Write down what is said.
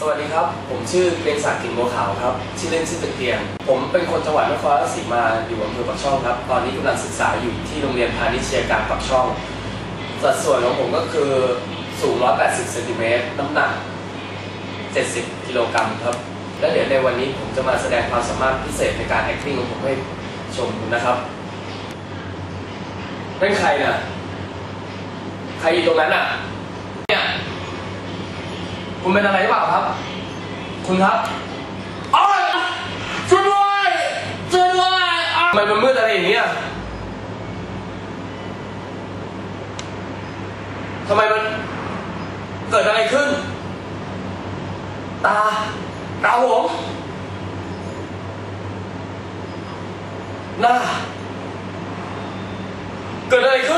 ชื่อเกรงศักดิ์กิ่งบัวขาวครับ ชื่อเล่นชื่อตะเกียง ผมเป็นคนจังหวัดนครราชสีมา อยู่อำเภอปากช่องครับ ตอนนี้กำลังศึกษาอยู่ที่โรงเรียนพาณิชยการปากช่อง สัดส่วนของผมก็คือสูง 180 เซนติเมตร น้ำหนัก 70 กิโลกรัมครับ และเดี๋ยวในวันนี้ผมจะมาแสดงความสามารถพิเศษในการ acting ของผมให้ชมนะครับเป็นใครน่ะ ใครอยู่ตรงนั้นอะเนี่ย คุณเป็นอะไรหรือเปล่าครับ คุณครับอ๋อช่วยด้วยช่วยด้วยอ๋อทำไมมันมืดอะไรอย่างเงี้ยทำไมมันเกิดอะไรขึ้น ตา ตาผมหน้า เกิดอะไรขึ้นใคร